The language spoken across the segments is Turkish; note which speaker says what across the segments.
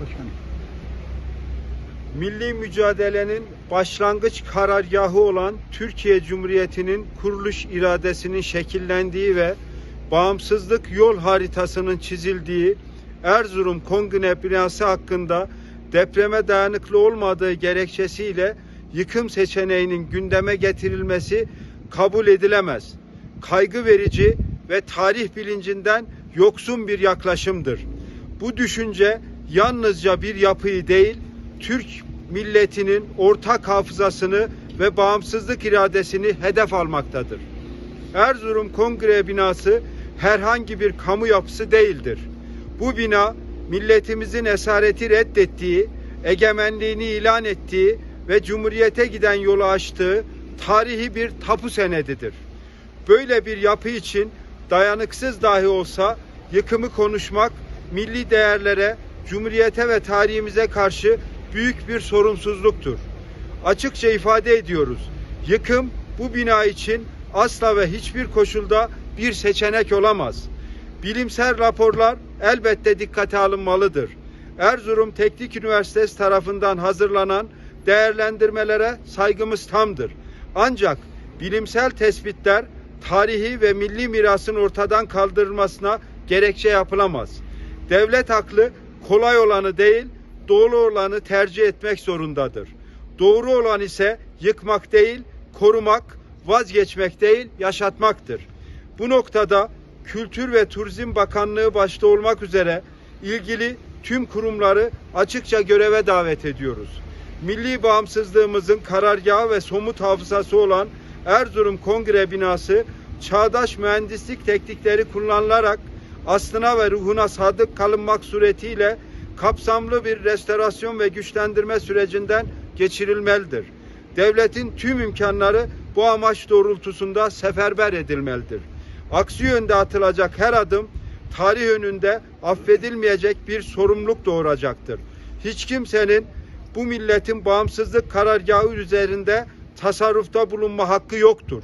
Speaker 1: başkanım.
Speaker 2: Milli mücadelenin başlangıç karargahı olan Türkiye Cumhuriyeti'nin kuruluş iradesinin şekillendiği ve bağımsızlık yol haritasının çizildiği Erzurum Kongre binası hakkında depreme dayanıklı olmadığı gerekçesiyle yıkım seçeneğinin gündeme getirilmesi kabul edilemez. Kaygı verici ve tarih bilincinden yoksun bir yaklaşımdır. Bu düşünce yalnızca bir yapıyı değil, Türk milletinin ortak hafızasını ve bağımsızlık iradesini hedef almaktadır. Erzurum Kongre binası herhangi bir kamu yapısı değildir. Bu bina milletimizin esareti reddettiği, egemenliğini ilan ettiği ve cumhuriyete giden yolu açtığı tarihi bir tapu senedidir. Böyle bir yapı için dayanıksız dahi olsa yıkımı konuşmak milli değerlere, cumhuriyete ve tarihimize karşı büyük bir sorumsuzluktur. Açıkça ifade ediyoruz. Yıkım bu bina için asla ve hiçbir koşulda bir seçenek olamaz. Bilimsel raporlar elbette dikkate alınmalıdır. Erzurum Teknik Üniversitesi tarafından hazırlanan değerlendirmelere saygımız tamdır. Ancak bilimsel tespitler tarihi ve milli mirasın ortadan kaldırılmasına gerekçe yapılamaz. Devlet aklı kolay olanı değil, doğru olanı tercih etmek zorundadır. Doğru olan ise yıkmak değil, korumak, vazgeçmek değil, yaşatmaktır. Bu noktada Kültür ve Turizm Bakanlığı başta olmak üzere ilgili tüm kurumları açıkça göreve davet ediyoruz. Milli bağımsızlığımızın karargahı ve somut hafızası olan Erzurum Kongre binası çağdaş mühendislik teknikleri kullanılarak aslına ve ruhuna sadık kalınmak suretiyle kapsamlı bir restorasyon ve güçlendirme sürecinden geçirilmelidir. Devletin tüm imkanları bu amaç doğrultusunda seferber edilmelidir. Aksi yönde atılacak her adım tarih önünde affedilmeyecek bir sorumluluk doğuracaktır. Hiç kimsenin bu milletin bağımsızlık karargahı üzerinde tasarrufta bulunma hakkı yoktur.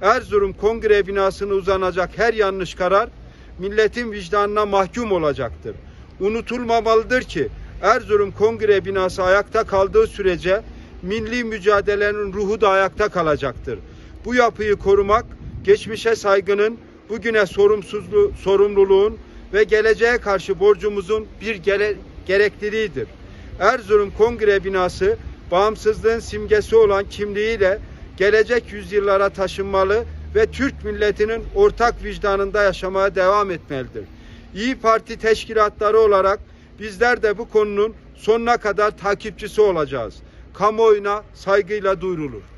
Speaker 2: Erzurum Kongre binasına uzanacak her yanlış karar milletin vicdanına mahkum olacaktır. Unutulmamalıdır ki Erzurum Kongre binası ayakta kaldığı sürece milli mücadelenin ruhu da ayakta kalacaktır. Bu yapıyı korumak geçmişe saygının, bugüne sorumsuzluğu, sorumluluğun ve geleceğe karşı borcumuzun bir gere, gerekliliğidir. Erzurum Kongre binası bağımsızlığın simgesi olan kimliğiyle gelecek yüzyıllara taşınmalı ve Türk milletinin ortak vicdanında yaşamaya devam etmelidir. İyi Parti teşkilatları olarak bizler de bu konunun sonuna kadar takipçisi olacağız. Kamuoyuna saygıyla duyurulur.